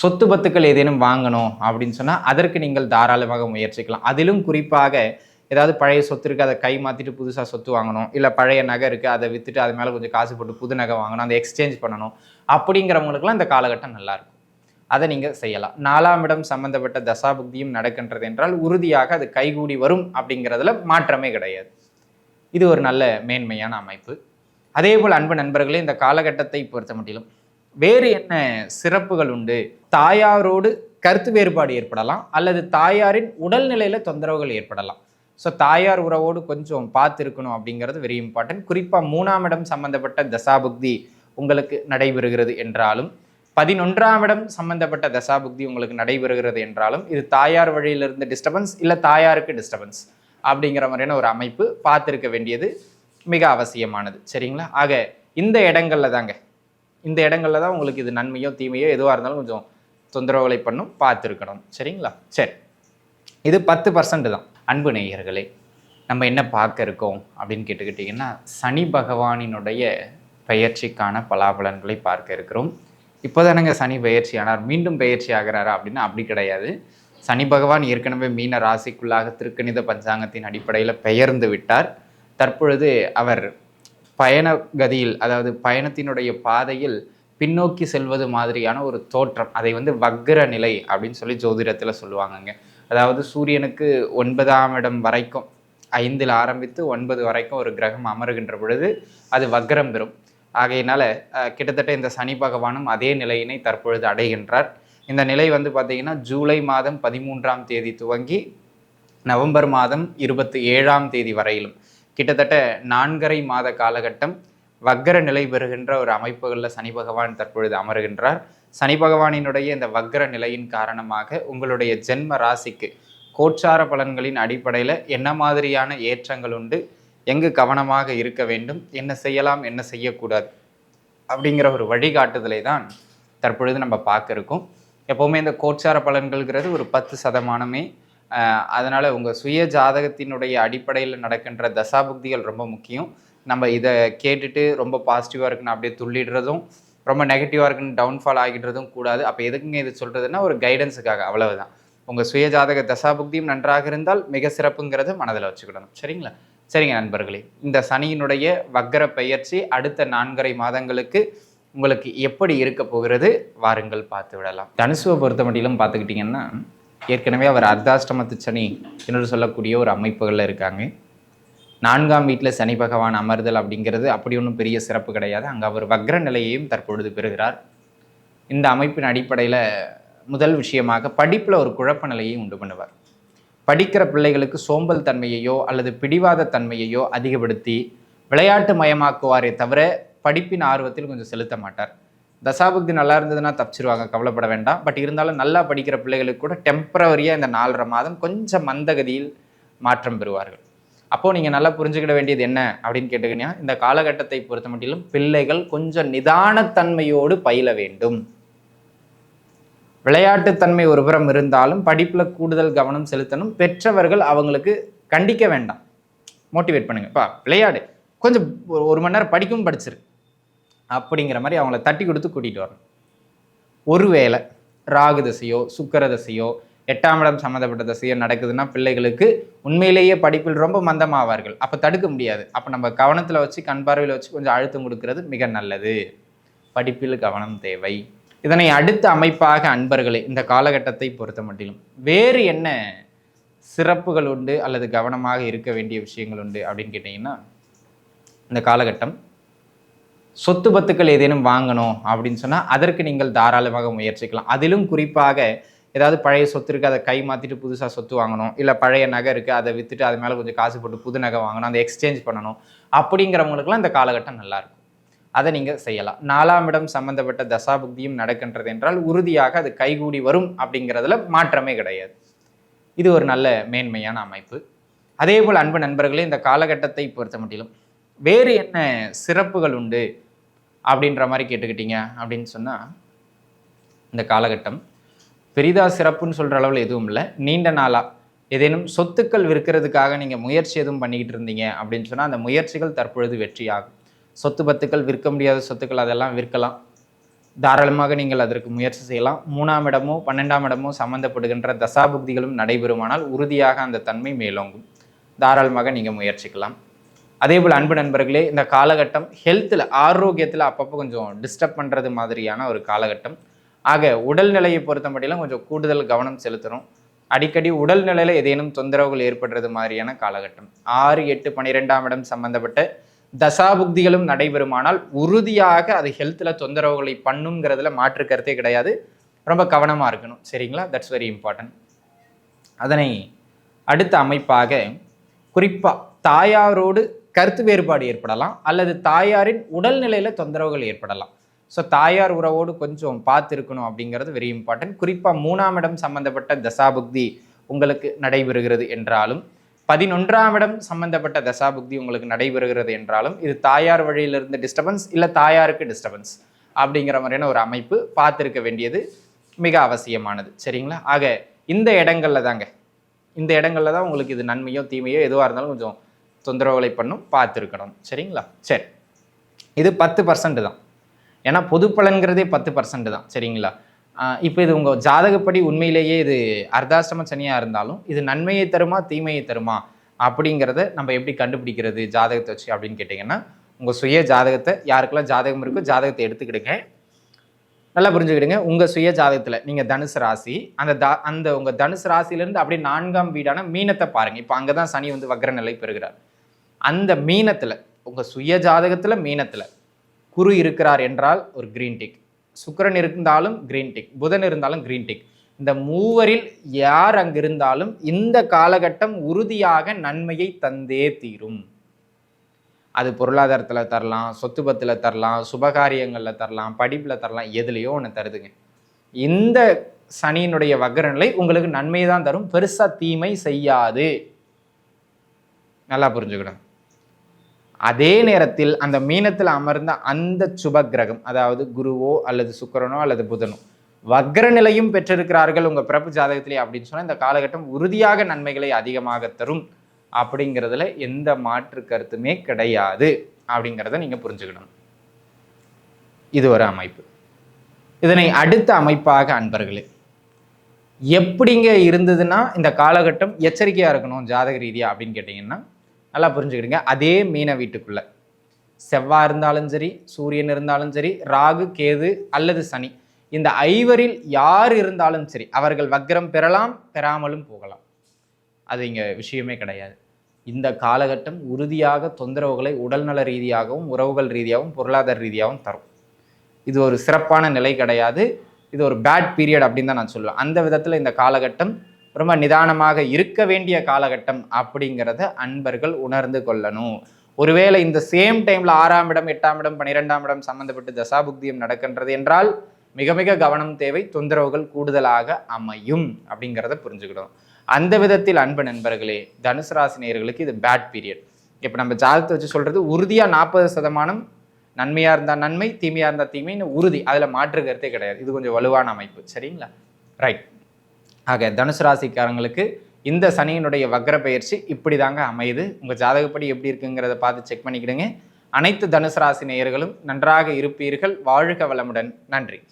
சொத்து பத்துக்கள் ஏதேனும் வாங்கணும் அப்படின்னு சொன்னால் அதற்கு நீங்கள் தாராளமாக முயற்சிக்கலாம். அதிலும் குறிப்பாக ஏதாவது பழைய சொத்து இருக்குது அதை கை மாற்றிட்டு புதுசாக சொத்து வாங்கணும். இல்லை பழைய நகை இருக்குது அதை விற்றுட்டு அது மேலே கொஞ்சம் காசு போட்டு புது நகை வாங்கணும் அதை எக்ஸ்சேஞ்ச் பண்ணணும். அப்படிங்கிறவங்களுக்குலாம் இந்த காலகட்டம் நல்லாயிருக்கும் அதை நீங்கள் செய்யலாம். நாலாம் இடம் சம்மந்தப்பட்ட தசாபுக்தியும் நடக்கின்றது என்றால் உறுதியாக அது கைகூடி வரும் அப்படிங்கிறதுல மாற்றமே கிடையாது. இது ஒரு நல்ல மேன்மையான அமைப்பு. அதே போல் அன்பு நண்பர்களே இந்த காலகட்டத்தை பொறுத்த மட்டிலும் வேறு என்ன சிறப்புகள் உண்டு? தாயாரோடு கருத்து வேறுபாடு ஏற்படலாம் அல்லது தாயாரின் உடல்நிலையில தொந்தரவுகள் ஏற்படலாம். ஸோ தாயார் உறவோடு கொஞ்சம் பார்த்துருக்கணும் அப்படிங்கிறது வெரி இம்பார்ட்டன்ட் குறிப்பாக மூணாம் இடம் சம்பந்தப்பட்ட தசாபுக்தி உங்களுக்கு நடைபெறுகிறது என்றாலும் பதினொன்றாம் இடம் சம்பந்தப்பட்ட தசாபுக்தி உங்களுக்கு நடைபெறுகிறது என்றாலும் இது தாயார் வழியிலிருந்து டிஸ்டர்பன்ஸ் இல்லை தாயாருக்கு டிஸ்டர்பன்ஸ் அப்படிங்கிற மாதிரியான ஒரு அமைப்பு பார்த்துருக்க வேண்டியது மிக அவசியமானது. சரிங்களா? ஆக இந்த இடங்கள்ல தாங்க இந்த இடங்கள்ல தான் உங்களுக்கு இது நன்மையோ தீமையோ எதுவாக இருந்தாலும் கொஞ்சம் தொந்தரவுகளை பண்ணும் பார்த்துருக்கணும். சரிங்களா? சரி. இது பத்து பர்சன்ட் தான். அன்பு நேயர்களே நம்ம என்ன பார்க்க இருக்கோம் அப்படின்னு கேட்டுக்கிட்டிங்கன்னா சனி பகவானினுடைய பெயர்ச்சிக்கான பலாபலன்களை பார்க்க இருக்கிறோம். இப்போதானங்க சனி பெயர்ச்சி ஆனார் மீண்டும் பெயர்ச்சி ஆகிறாரா அப்படின்னா அப்படி கிடையாது. சனி பகவான் ஏற்கனவே மீன ராசிக்குள்ளாக திருக்கணித பஞ்சாங்கத்தின் அடிப்படையில் பெயர்ந்து விட்டார். தற்பொழுது அவர் பயண கதியில் அதாவது பயணத்தினுடைய பாதையில் பின்னோக்கி செல்வது மாதிரியான ஒரு தோற்றம். அதை வந்து வக்ர நிலை அப்படின்னு சொல்லி ஜோதிடத்தில் சொல்லுவாங்கங்க. அதாவது சூரியனுக்கு ஒன்பதாம் இடம் வரைக்கும் ஐந்தில் ஆரம்பித்து ஒன்பது வரைக்கும் ஒரு கிரகம் அமருகின்ற பொழுது அது வக்ரம் பெறும். ஆகையினால கிட்டத்தட்ட இந்த சனி பகவானும் அதே நிலையினை தற்பொழுது அடைகின்றார். இந்த நிலை வந்து பார்த்திங்கன்னா ஜூலை மாதம் பதிமூன்றாம் தேதி துவங்கி நவம்பர் மாதம் இருபத்தி ஏழாம் தேதி வரையிலும். கிட்டத்தட்ட நான்கரை மாத காலகட்டம் வக்கர நிலை பெறுகின்ற ஒரு அமைப்புகளில் சனி பகவான் தற்பொழுது அமருகின்றார். சனி பகவானினுடைய இந்த வக்கர நிலையின் காரணமாக உங்களுடைய ஜென்ம ராசிக்கு கோச்சார பலன்களின் அடிப்படையில் என்ன மாதிரியான ஏற்றங்கள் உண்டு? எங்கு கவனமாக இருக்க வேண்டும்? என்ன செய்யலாம்? என்ன செய்யக்கூடாது? அப்படிங்கிற ஒரு வழிகாட்டுதலை தான் தற்பொழுது நம்ம பார்க்க இருக்கோம். எப்போவுமே இந்த கோச்சார பலன்கள்ங்கிறது ஒரு பத்து சதமானமே அதனால் உங்கள் சுய ஜாதகத்தினுடைய அடிப்படையில் நடக்கின்ற தசாபுக்திகள் ரொம்ப முக்கியம். நம்ம இதை கேட்டுட்டு ரொம்ப பாசிட்டிவாக இருக்குன்னு அப்படியே துள்ளிடுறதும் ரொம்ப நெகட்டிவாக இருக்குன்னு டவுன்ஃபால் ஆகிடுறதும் கூடாது. அப்போ எதுக்குங்க இது சொல்கிறதுன்னா ஒரு கைடன்ஸுக்காக அவ்வளவுதான். உங்கள் சுய ஜாதக தசாபுக்தியும் நன்றாக இருந்தால் மிக சிறப்புங்கிறத மனதில் வச்சுக்கிடணும் சரிங்களா? சரிங்க நண்பர்களே இந்த சனியினுடைய வக்கர பெயர்ச்சி அடுத்த நான்கரை மாதங்களுக்கு உங்களுக்கு எப்படி இருக்க போகிறது? வாருங்கள் பார்த்து விடலாம். தனுசுவை பொறுத்த மட்டிலும் பார்த்துக்கிட்டிங்கன்னா ஏற்கனவே அவர் அர்த்தாஷ்டமத்து சனி என்று சொல்லக்கூடிய ஒரு அமைப்புகளில் இருக்காங்க. நான்காம் வீட்டில் சனி பகவான் அமர்தல் அப்படிங்கிறது அப்படி ஒன்றும் பெரிய சிறப்பு கிடையாது. அங்கே அவர் வக்ர நிலையையும் தற்பொழுது பெறுகிறார். இந்த அமைப்பின் அடிப்படையில் முதல் விஷயமாக படிப்பில் ஒரு குழப்ப நிலையை உண்டு பண்ணுவார். படிக்கிற பிள்ளைகளுக்கு சோம்பல் தன்மையையோ அல்லது பிடிவாத தன்மையையோ அதிகப்படுத்தி விளையாட்டு மயமாக்குவாரே தவிர படிப்பின் ஆர்வத்தில் கொஞ்சம் செலுத்த மாட்டார். தசாபுக்தி நல்லா இருந்ததுன்னா தப்பிச்சிருவாங்க கவலைப்பட வேண்டாம். பட் இருந்தாலும் நல்லா படிக்கிற பிள்ளைகளுக்கு கூட டெம்பரவரியாக இந்த நாலரை மாதம் கொஞ்சம் மந்தகதியில் மாற்றம் பெறுவார்கள். அப்போது நீங்கள் நல்லா புரிஞ்சுக்கிட வேண்டியது என்ன அப்படின்னு கேட்டுக்கிட்டீங்கன்னா இந்த காலகட்டத்தை பொறுத்த மட்டிலும் பிள்ளைகள் கொஞ்சம் நிதானத்தன்மையோடு பயில வேண்டும். விளையாட்டுத்தன்மை ஒரு புறம் இருந்தாலும் படிப்பில் கூடுதல் கவனம் செலுத்தணும். பெற்றவர்கள் அவங்களுக்கு கண்டிக்க வேண்டாம். மோட்டிவேட் பண்ணுங்கப்பா விளையாடு. கொஞ்சம் ஒரு- ஒரு மணி நேரம் படிக்கவும் படிச்சிரு. அப்படிங்கிற மாதிரி அவங்கள தட்டி கொடுத்து கூட்டிகிட்டு வரணும். ஒருவேளை ராகு தசையோ சுக்கர தசையோ எட்டாம் இடம் சம்மந்தப்பட்ட தசையோ நடக்குதுன்னா பிள்ளைகளுக்கு உண்மையிலேயே படிப்பில் ரொம்ப மந்தமாவார்கள். அப்போ தடுக்க முடியாது. அப்போ நம்ம கவனத்தில் வச்சு கண் பார்வையில் வச்சு கொஞ்சம் அழுத்தம் கொடுக்கறது மிக நல்லது. படிப்பில் கவனம் தேவை. இதனை அடுத்த அமைப்பாக அன்பர்களே இந்த காலகட்டத்தை பொறுத்த மட்டிலும் வேறு என்ன சிறப்புகள் உண்டு அல்லது கவனமாக இருக்க வேண்டிய விஷயங்கள் உண்டு அப்படின்னு கேட்டிங்கன்னா இந்த காலகட்டம் சொத்து பத்துக்கள் ஏதேனும் வாங்கணும் அப்படின்னு சொன்னால் அதற்கு நீங்கள் தாராளமாக முயற்சிக்கலாம். அதிலும் குறிப்பாக ஏதாவது பழைய சொத்து இருக்குது அதை கை மாற்றிட்டு புதுசாக சொத்து வாங்கணும். இல்லை பழைய நகை இருக்குது அதை விற்றுட்டு அது மேலே கொஞ்சம் காசு போட்டு புது நகை வாங்கணும் அதை எக்ஸ்சேஞ்ச் பண்ணணும். அப்படிங்கிறவங்களுக்குலாம் இந்த காலகட்டம் நல்லா இருக்கும். அதை நீங்கள் செய்யலாம். நாலாம் இடம் சம்பந்தப்பட்ட தசாபுக்தியும் நடக்கின்றது என்றால் உறுதியாக அது கைகூடி வரும் அப்படிங்கிறதுல மாற்றமே கிடையாது. இது ஒரு நல்ல மேன்மையான அமைப்பு. அதே போல் அன்பு நண்பர்களே இந்த காலகட்டத்தை பொறுத்த மட்டிலும் வேறு என்ன சிறப்புகள் உண்டு? அப்படின்ற மாதிரி கேட்டுக்கிட்டீங்க அப்படின்னு சொன்னால் இந்த காலகட்டம் பெரிதா சிறப்புன்னு சொல்கிற அளவில் எதுவும் இல்லை. நீண்ட நாளாக ஏதேனும் சொத்துக்கள் விற்கிறதுக்காக நீங்கள் முயற்சி எதுவும் பண்ணிக்கிட்டு இருந்தீங்க அப்படின்னு சொன்னால் அந்த முயற்சிகள் தற்பொழுது வெற்றியாகும். சொத்து பத்துக்கள் விற்க முடியாத சொத்துக்கள் அதெல்லாம் விற்கலாம். தாராளமாக நீங்கள் அதற்கு முயற்சி செய்யலாம். மூணாம் இடமோ பன்னெண்டாம் இடமோ சம்மந்தப்படுகின்ற தசாபுக்திகளும் நடைபெறுமானால் உறுதியாக அந்த தன்மை மேலோங்கும். தாராளமாக நீங்கள் முயற்சிக்கலாம். அதே போல் அன்பு நண்பர்களே இந்த காலகட்டம் ஹெல்த்தில் ஆரோக்கியத்தில் அப்பப்போ கொஞ்சம் டிஸ்டர்ப் பண்ணுறது மாதிரியான ஒரு காலகட்டம். ஆக உடல்நிலையை பொறுத்த மட்டிலும் கொஞ்சம் கூடுதல் கவனம் செலுத்தணும் அடிக்கடி உடல்நிலையில் ஏதேனும் தொந்தரவுகள் ஏற்படுறது மாதிரியான காலகட்டம். ஆறு எட்டு பன்னிரெண்டாம் இடம் சம்பந்தப்பட்ட தசாபுக்திகளும் நடைபெறுமானால் உறுதியாக அது ஹெல்த்தில் தொந்தரவுகளை பண்ணுங்கிறதுல மாற்று கருத்தே கிடையாது. ரொம்ப கவனமாக இருக்கணும். சரிங்களா? தட்ஸ் வெரி இம்பார்ட்டன்ட் அதனை அடுத்த அமைப்பாக குறிப்பாக தாயாரோடு கருத்து வேறுபாடு ஏற்படலாம் அல்லது தாயாரின் உடல்நிலையில் தொந்தரவுகள் ஏற்படலாம். ஸோ தாயார் உறவோடு கொஞ்சம் பார்த்துருக்கணும் அப்படிங்கிறது வெரி இம்பார்ட்டன்ட் குறிப்பாக மூணாம் இடம் சம்பந்தப்பட்ட தசாபுக்தி உங்களுக்கு நடைபெறுகிறது என்றாலும் பதினொன்றாம் இடம் சம்பந்தப்பட்ட தசாபுக்தி உங்களுக்கு நடைபெறுகிறது என்றாலும் இது தாயார் வழியிலிருந்து டிஸ்டர்பன்ஸ் இல்லை தாயாருக்கு டிஸ்டர்பன்ஸ் அப்படிங்கிற மாதிரியான ஒரு அமைப்பு பார்த்துருக்க வேண்டியது மிக அவசியமானது. சரிங்களா? ஆக இந்த இடங்களில் தாங்க. இந்த இடங்களில் தான் உங்களுக்கு இது நன்மையோ தீமையோ எதுவாக இருந்தாலும் கொஞ்சம் தொந்தரவுகளை பண்ணும் பார்த்துருக்கணும். சரிங்களா? சரி. இது பத்து பர்சன்ட் தான். ஏன்னா பொது பலன்கிறதே பத்து பர்சன்ட் தான். சரிங்களா? இப்போ இது உங்கள் ஜாதகப்படி உண்மையிலேயே இது அர்த்தாசிரம சனியாக இருந்தாலும் இது நன்மையை தருமா தீமையை தருமா? அப்படிங்கிறத நம்ம எப்படி கண்டுபிடிக்கிறது ஜாதகத்தை வச்சு அப்படின்னு கேட்டிங்கன்னா உங்கள் சுய ஜாதகத்தை யாருக்கெல்லாம் ஜாதகம் இருக்கோ ஜாதகத்தை எடுத்துக்கிடுங்க. நல்லா புரிஞ்சுக்கிடுங்க. உங்கள் சுய ஜாதகத்தில் நீங்கள் தனுசு ராசி அந்த த அந்த உங்கள் தனுசு ராசியிலேருந்து அப்படியே நான்காம் வீடான மீனத்தை பாருங்கள் இப்போ அங்கே தான் சனி வந்து வக்ர நிலை பெறுகிறார். அந்த மீனத்தில் உங்கள் சுய ஜாதகத்தில் மீனத்தில் குரு இருக்கிறார் என்றால் ஒரு க்ரீன் டிக் சுக்கரன் இருந்தாலும் க்ரீன் டிக் புதன் இருந்தாலும் க்ரீன் டிக் இந்த மூவரில் யார் அங்கிருந்தாலும் இந்த காலகட்டம் உறுதியாக நன்மையை தந்தே தீரும். அது பொருளாதாரத்தில் தரலாம் சொத்து பத்தில் தரலாம் சுபகாரியங்களில் தரலாம் படிப்பில் தரலாம் எதுலேயோ ஒன்று தருதுங்க. இந்த சனியினுடைய வக்ரநிலை உங்களுக்கு நன்மை தான் தரும் பெருசாக தீமை செய்யாது. நல்லா புரிஞ்சுக்கணும். அதே நேரத்தில் அந்த மீனத்தில் அமர்ந்த அந்த சுப கிரகம் அதாவது குருவோ அல்லது சுக்கரனோ அல்லது புதனோ வக்ர நிலையும் பெற்றிருக்கிறார்கள் உங்கள் பிறப்பு ஜாதகத்திலே அப்படின்னு சொன்னால் இந்த காலகட்டம் உறுதியாக நன்மைகளை அதிகமாக தரும் அப்படிங்கிறதுல எந்த மாற்று கருத்துமே கிடையாது அப்படிங்கிறத நீங்கள் புரிஞ்சுக்கணும். இது ஒரு அமைப்பு. இதனை அடுத்த அமைப்பாக அன்பர்களே எப்படிங்க இருந்ததுன்னா இந்த காலகட்டம் எச்சரிக்கையாக இருக்கணும் ஜாதக ரீதியாக அப்படின்னு கேட்டிங்கன்னா நல்லா புரிஞ்சுக்கிடுங்க. அதே மீன வீட்டுக்குள்ள. செவ்வாய் இருந்தாலும் சரி சூரியன் இருந்தாலும் சரி ராகு கேது அல்லது சனி. இந்த ஐவரில் யார் இருந்தாலும் சரி அவர்கள் வக்ரம் பெறலாம் பெறாமலும் போகலாம். அது இங்கே விஷயமே கிடையாது. இந்த காலகட்டம் உறுதியாக தொந்தரவுகளை உடல்நல ரீதியாகவும் உறவுகள் ரீதியாகவும் பொருளாதார ரீதியாகவும் தரும். இது ஒரு சிறப்பான நிலை கிடையாது. இது ஒரு பேட் பீரியட் அப்படின்னு தான் நான் சொல்லுவேன். அந்த விதத்தில் இந்த காலகட்டம் ரொம்ப நிதானமாக இருக்க வேண்டிய காலகட்டம் அப்படிங்கிறத அன்பர்கள் உணர்ந்து கொள்ளணும். ஒருவேளை இந்த சேம் டைம்ல ஆறாம் இடம் எட்டாம் இடம் பன்னிரெண்டாம் இடம் சம்பந்தப்பட்டு தசாபுக்தியம் நடக்கின்றது என்றால் மிக மிக கவனம் தேவை தொந்தரவுகள் கூடுதலாக அமையும் அப்படிங்கிறத புரிஞ்சுக்கணும் அந்த விதத்தில் அன்பு நண்பர்களே தனுசு ராசி நேர்களுக்கு இது பேட் பீரியட் இப்போ நம்ம ஜாதகத்தை வச்சு சொல்றது உறுதியாக நாற்பது சதமானம் நன்மையாக இருந்தால் நன்மை தீமையாக இருந்தால் தீமைன்னு உறுதி. அதில் மாற்று கருத்தே கிடையாது. இது கொஞ்சம் வலுவான அமைப்பு. சரிங்களா? ரைட் ஆக தனுசு ராசிக்காரங்களுக்கு இந்த சனியினுடைய வக்ர பயிற்சி இப்படி தாங்க அமையுது. உங்கள் ஜாதகப்படி எப்படி இருக்குங்கிறத பார்த்து செக் பண்ணிக்கிடுங்க. அனைத்து தனுசு ராசி நேயர்களும் நன்றாக இருப்பீர்கள். வாழ்க வளமுடன். நன்றி.